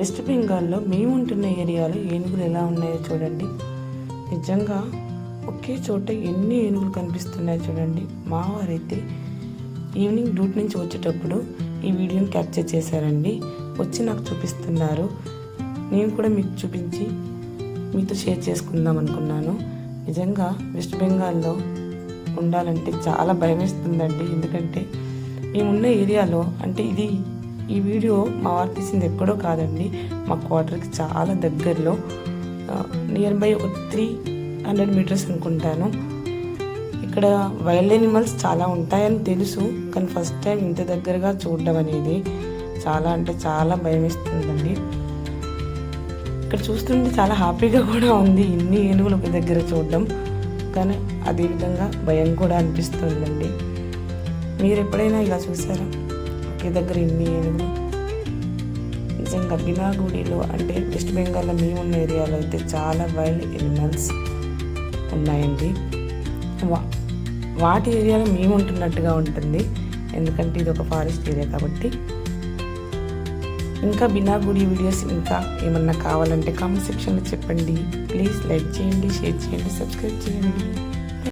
West బెంగాల్లో మేము ఉంటున్న ఏరియాలో ఏనుగులు ఎలా ఉన్నాయో చూడండి. నిజంగా ఒకే చోట ఎన్ని ఏనుగులు కనిపిస్తున్నాయో చూడండి. మా వారైతే ఈవినింగ్ డ్యూటీ నుంచి వచ్చేటప్పుడు ఈ వీడియోని క్యాప్చర్ చేశారండి. వచ్చి నాకు చూపిస్తున్నారు. నేను కూడా మీకు చూపించి మీతో షేర్ చేసుకుందాం అనుకున్నాను. నిజంగా వెస్ట్ బెంగాల్లో ఉండాలంటే చాలా భయం వేస్తుందండి ఎందుకంటే మేమున్న ఏరియాలో అంటే ఇది ఈ వీడియో మా వారు తీసింది ఎక్కడో కాదండి. మా క్వార్టర్కి చాలా దగ్గరలో నియర్ బై ఒక త్రీ హండ్రెడ్ మీటర్స్ అనుకుంటాను. ఇక్కడ వైల్డ్ యానిమల్స్ చాలా ఉంటాయని తెలుసు కానీ ఫస్ట్ టైం ఇంత దగ్గరగా చూడడం అనేది చాలా అంటే చాలా భయం ఇస్తుందండి ఇక్కడ చూస్తుంటే చాలా హ్యాపీగా కూడా ఉంది ఇన్ని ఏనుగులు ఒక దగ్గర చూడడం కానీ అదేవిధంగా భయం కూడా అనిపిస్తుందండి. మీరు ఎప్పుడైనా ఇలా చూసారా? ఒకే దగ్గర ఇన్ని నిజంగా బినాగుడిలో అంటే వెస్ట్ బెంగాల్లో మేము ఉన్న ఏరియాలో అయితే చాలా వైల్డ్ ఎనిమల్స్ ఉన్నాయండి. వా వాటి ఏరియాలో మేము ఉంటున్నట్టుగా ఉంటుంది. ఎందుకంటే ఇది ఒక ఫారెస్ట్ ఏరియా కాబట్టి. ఇంకా బినాగుడి వీడియోస్ ఇంకా ఏమన్నా కావాలంటే కామెంట్ సెక్షన్లో చెప్పండి. ప్లీజ్ లైక్ చేయండి షేర్ చేయండి సబ్స్క్రైబ్ చేయండి.